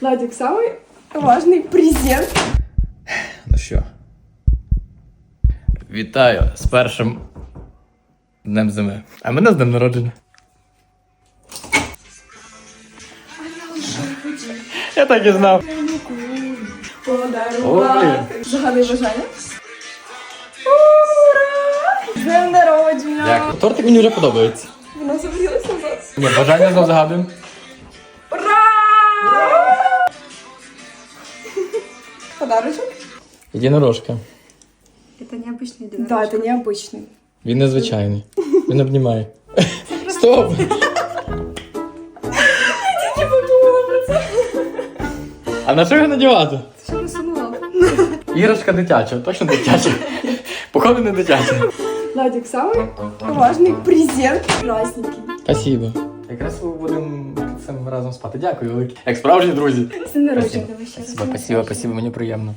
Владик, самый важный презент. Ну що? Вітаю з першим днем зими. А мене з днем народження. Я так і знав. Подарувати. Загадуй бажання. Ура! З Днем народження! Дякую. Тортик мені вже подобається. Воно завалилось назад. Ні, бажання знов загадуємо. Подарочок? Єдинорожка. Это необычный день. Да, это необычный. Він незвичайний. Він обнімає. Стоп! Я подумала про це. А на що його надівати? Что ты сама? Іграшка дитяча, точно дитяча. Походу не дитяча. Владик, самый важный презент. Праздники. Спасибо. Якраз будемо цим разом спати. Дякую велике. Як справжні друзі. Спасибо, спасибо, спасибо, мені приємно.